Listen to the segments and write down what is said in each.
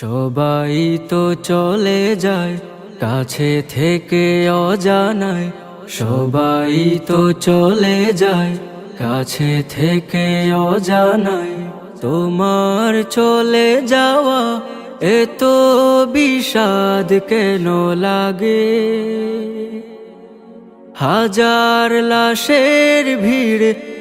সবাই তো চলে যায়, কাছে থেকে অজানায়। সবাই তো চলে যায়, কাছে থেকে অজানায়। তোমার চলে যাওয়া এত বিষাদ কেন লাগে? হাজার লাশের ভিড়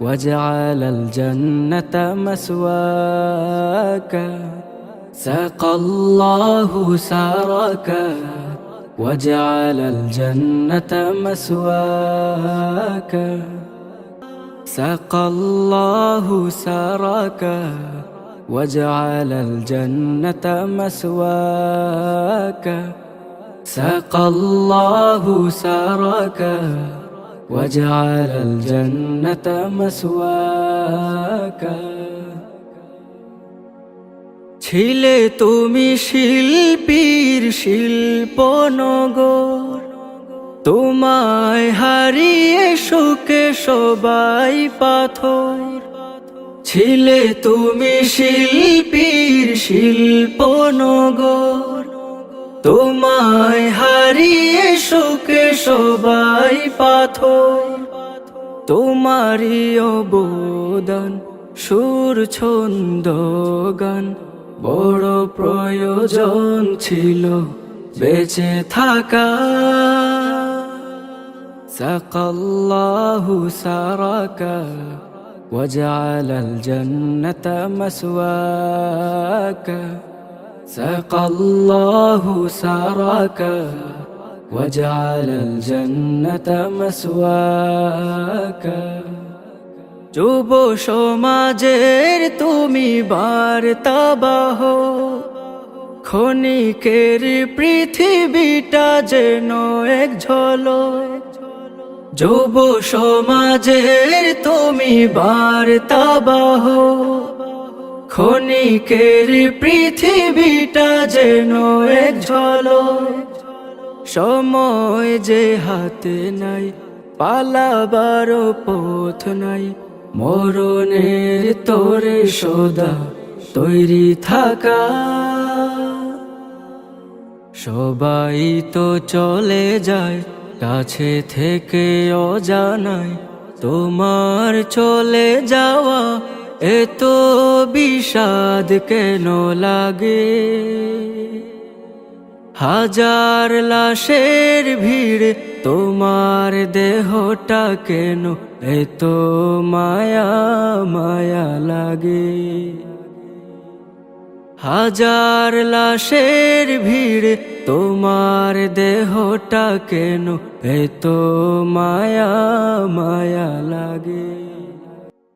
وجعل الجنة مسواك. سقى الله سراك وجعل الجنة مسواك. سقى الله سراك وجعل الجنة مسواك. سقى الله سراك وجعل الجنة مسواك ছিলে তুমি শিল্পীর শিল্পনগর তোমায় হারিয়ে সুখে সবাই পাথর ছিলে তুমি শিল্পীর শিল্পনগর তোমায় হারিয়ে সুখে সবাই পাথর তোমারই অবদান সুর ছন্দ গান বড় প্রয়োজন ছিল বেঁচে থাকা সাকাল্লাহু সারাকা وجعل الجنة مسواك سقى الله سراك وجعل الجنة مسواك যুব সমাজের তুমি বার্তাবাহ ক্ষণিকের পৃথিবীটা যেন এক ঝলক যুব সমাজের তুমি বার্তাবাহ ক্ষণিকের পৃথিবীটা যেন এক ঝলক। সময় যে হাতে নাই, পালাবার পথ নাই। মরণের তোরে সদা তৈরি থাকা। সবাই তো চলে যায়, কাছে থেকে অজানায়। তোমার চলে যাওয়া এত বিষাদ কেন লাগে? হাজার লাশের ভিড়, তোমার দেহটা কেন এত মায়া মায়া লাগে? হাজার লাশের ভিড়, তোমার দেহটা কেন এত মায়া মায়া লাগে?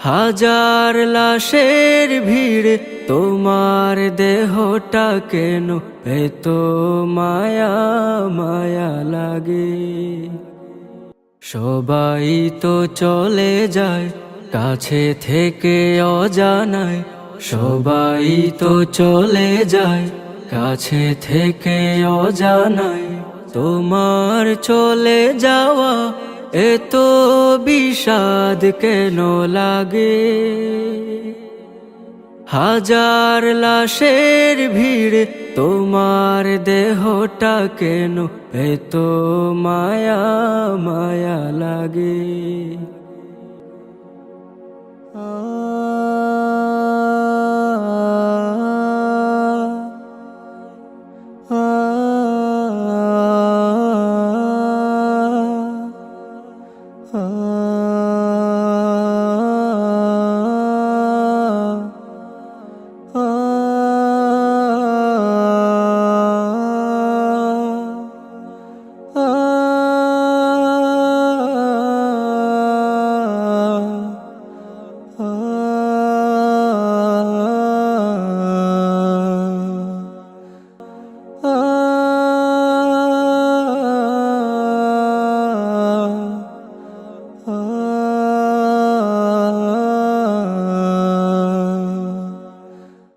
হাজার লাশের ভিড় তোমার দেহটা কেন এত মায়া মায়া লাগে? সবাই তো চলে যায় কাছে থেকে অজানায়। সবাই তো চলে যায় কাছে থেকে অজানায়। তোমার চলে যাওয়া এত বিষাদ কেন লাগে? হাজার লাশের ভিড় তোমার দেহটা কেন এত মায়া মায়া লাগে?